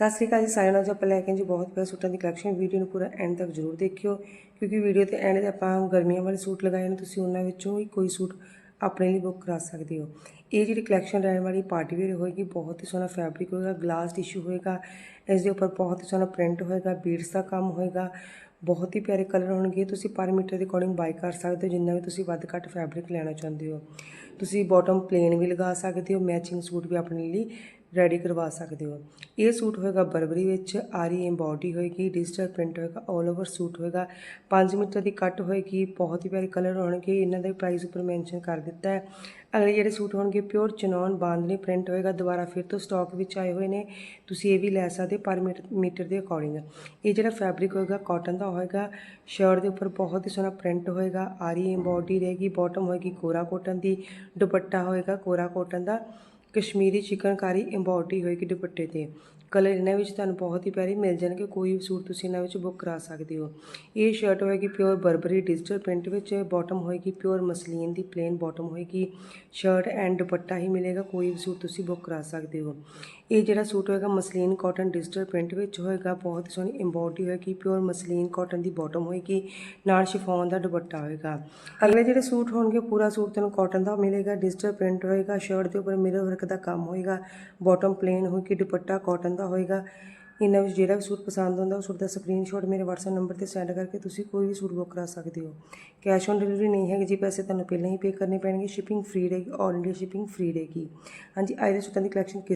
ਸਤਿ ਸ਼੍ਰੀ ਅਕਾਲ ਜੀ ਸਾਰਿਆਂ ਨੂੰ ਆਪਾਂ ਲੈ ਕੇ ਜੀ, ਬਹੁਤ ਪਿਆਰੇ ਸੂਟਾਂ ਦੀ ਕਲੈਕਸ਼ਨ ਵੀਡੀਓ ਨੂੰ ਪੂਰਾ ਐਂਡ ਤੱਕ ਜ਼ਰੂਰ ਦੇਖਿਓ, ਕਿਉਂਕਿ ਵੀਡੀਓ ਤੇ ਐਂਡ ਤੇ ਆਪਾਂ ਗਰਮੀਆਂ ਵਾਲੇ ਸੂਟ ਲਗਾਏ ਨੇ, ਤੁਸੀਂ ਉਹਨਾਂ ਵਿੱਚੋਂ ਹੀ ਕੋਈ ਸੂਟ ਆਪਣੇ ਲਈ ਬੁੱਕ ਕਰਾ ਸਕਦੇ ਹੋ। ਇਹ ਜਿਹੜੀ ਕਲੈਕਸ਼ਨ ਰਹਿਣ ਵਾਲੀ ਪਾਰਟੀ ਵੇਅਰ ਹੋਏਗੀ, ਬਹੁਤ ਹੀ ਸੋਹਣਾ ਫੈਬਰਿਕ ਹੋਏਗਾ ਗਲਾਸ ਟਿਸ਼ੂ ਹੋਏਗਾ, ਇਸ ਦੇ ਉੱਪਰ ਬਹੁਤ ਹੀ ਸੋਹਣਾ ਪ੍ਰਿੰਟ ਹੋਏਗਾ ਬੀਡਸ ਦਾ ਕੰਮ ਹੋਏਗਾ, ਬਹੁਤ ਹੀ ਪਿਆਰੇ ਕਲਰ ਹੋਣਗੇ, ਤੁਸੀਂ ਪਰ ਮੀਟਰ ਦੇ ਅਕੋਰਡਿੰਗ ਬਾਈ ਕਰ ਸਕਦੇ ਹੋ, ਜਿੰਨਾ ਵੀ ਤੁਸੀਂ ਵੱਧ ਘੱਟ ਫੈਬਰਿਕ ਲੈਣਾ ਚਾਹੁੰਦੇ ਹੋ। ਤੁਸੀਂ ਬਾਟਮ ਪਲੇਨ ਵੀ ਲਗਾ ਸਕਦੇ ਹੋ ਮੈਚਿੰਗ ਸੂਟ ਵੀ ਆਪਣੇ ਲਈ ਰੈਡੀ ਕਰਵਾ ਸਕਦੇ ਹੋ। ਇਹ ਸੂਟ ਹੋਏਗਾ ਬਰਬਰੀ ਵਿੱਚ, ਆਰੀ ਐਮਬੋਡੀ ਹੋਏਗੀ ਡਿਜੀਟਲ ਪ੍ਰਿੰਟ ਹੋਏਗਾ 올 ਓਵਰ ਸੂਟ ਹੋਏਗਾ। 5 ਮੀਟਰ ਦੀ ਕੱਟ ਹੋਏਗੀ, ਬਹੁਤ ਹੀ ਪਿਆਰੇ ਕਲਰ ਹੋਣਗੇ ਇਹਨਾਂ ਦਾ ਪ੍ਰਾਈਸ ਉੱਪਰ ਮੈਂਸ਼ਨ ਕਰ ਦਿੱਤਾ ਹੈ। ਅਗਲੇ ਜਿਹੜੇ ਸੂਟ ਹੋਣਗੇ ਪਿਓਰ ਚਨੌਨ ਬਾਂਦਨੀ ਪ੍ਰਿੰਟ ਹੋਏਗਾ, ਦੁਬਾਰਾ ਫਿਰ ਤੋਂ ਸਟਾਕ ਵਿੱਚ ਆਏ ਹੋਏ ਨੇ, ਤੁਸੀਂ ਇਹ ਵੀ ਲੈ ਸਕਦੇ ਪਰ ਮੀਟਰ ਮੀਟਰ ਦੇ ਅਕੋਰਡਿੰਗ ਇਹ ਜਿਹੜਾ ਫੈਬਰਿਕ ਹੋਏਗਾ ਕਾਟਨ ਦਾ ਹੋਏਗਾ ਸ਼ਰਟ ਦੇ ਉੱਪਰ ਬਹੁਤ ਹੀ ਸੋਹਣਾ ਪ੍ਰਿੰਟ ਹੋਏਗਾ, ਆਰੀ ਐਮਬੋਡੀ ਰਹੇਗੀ ਬਾਟਮ ਹੋਏਗੀ ਕੋਰਾ ਕੋਟਨ ਦੀ, ਦੁਪੱਟਾ ਹੋਏਗਾ ਕੋਰਾ ਕੋਟਨ ਦਾ। ਕਸ਼ਮੀਰੀ ਚਿਕਨਕਾਰੀ ਐਮਬੋਡੀ ਹੋਏਗੀ ਦੁਪੱਟੇ ਤੇ। ਕਲਰ ਇਹਨਾਂ ਵਿੱਚ ਤੁਹਾਨੂੰ ਬਹੁਤ ਹੀ ਪਿਆਰੇ ਮਿਲ ਜਾਣਗੇ, ਕੋਈ ਵੀ ਸੂਟ ਤੁਸੀਂ ਇਹਨਾਂ ਵਿੱਚ ਬੁੱਕ ਕਰਾ ਸਕਦੇ ਹੋ। ਇਹ ਸ਼ਰਟ ਹੋਏਗੀ ਪਿਓਰ ਬਰਬਰੀ ਡਿਜੀਟਲ ਪ੍ਰਿੰਟ ਵਿੱਚ ਬਾਟਮ ਹੋਏਗੀ ਪਿਓਰ ਮਸਲੀਨ ਦੀ ਪਲੇਨ ਬਾਟਮ ਹੋਏਗੀ। ਸ਼ਰਟ ਐਂਡ ਦੁਪੱਟਾ ਹੀ ਮਿਲੇਗਾ, ਕੋਈ ਵੀ ਸੂਟ ਤੁਸੀਂ ਬੁੱਕ ਕਰਾ ਸਕਦੇ ਹੋ। ਇਹ ਜਿਹੜਾ ਸੂਟ ਹੋਏਗਾ ਮਸਲੀਨ ਕਾਟਨ ਡਿਜੀਟਲ ਪ੍ਰਿੰਟ ਵਿੱਚ ਹੋਏਗਾ, ਬਹੁਤ ਹੀ ਸੋਹਣੀ ਐਮਬੋਡੀ ਹੋਏਗੀ ਪਿਓਰ ਮਸਲੀਨ ਕਾਟਨ ਦੀ ਬਾਟਮ ਹੋਏਗੀ, ਨਾਲ ਸ਼ਿਫੋਨ ਦਾ ਦੁਪੱਟਾ ਹੋਏਗਾ। ਅਗਲੇ ਜਿਹੜੇ ਸੂਟ ਹੋਣਗੇ ਪੂਰਾ ਸੂਟ ਤੁਹਾਨੂੰ ਕਾਟਨ ਦਾ ਮਿਲੇਗਾ ਡਿਜੀਟਲ ਪ੍ਰਿੰਟ ਹੋਏਗਾ ਸ਼ਰਟ ਦੇ ਉੱਪਰ ਮਿਰਰ ਵਰਕ ਦਾ ਕੰਮ ਹੋਏਗਾ ਬਾਟਮ ਪਲੇਨ ਹੋਏਗੀ ਦੁਪੱਟਾ ਕਾਟਨ ਦਾ ਹੋਏਗਾ। ਇਹਨਾਂ ਵਿੱਚ ਜਿਹੜਾ ਵੀ ਸੂਟ ਪਸੰਦ ਹੁੰਦਾ ਉਹ ਸੂਟ ਦਾ ਸਕਰੀਨਸ਼ਾਟ ਮੇਰੇ WhatsApp ਨੰਬਰ ਤੇ ਸੈਂਡ ਕਰਕੇ ਤੁਸੀਂ ਕੋਈ ਵੀ ਸੂਟ ਬੁੱਕ ਕਰਾ ਸਕਦੇ ਹੋ। ਕੈਸ਼ ਔਨ ਡਿਲੀਵਰੀ ਨਹੀਂ ਹੈਗੀ ਜੀ, ਪੈਸੇ ਤੁਹਾਨੂੰ ਪਹਿਲਾਂ ਹੀ ਪੇ ਕਰਨੇ ਪੈਣਗੇ ਸ਼ਿਪਿੰਗ ਫ੍ਰੀ ਰਹੇਗੀ ਆਲ ਇੰਡੀਆ ਸ਼ਿਪਿੰਗ ਫ੍ਰੀ ਰਹੇਗੀ। ਹਾਂਜੀ ਅੱਜ ਦੇ ਸੂਟਾਂ ਦੀ ਕਲੈਕਸ਼ਨ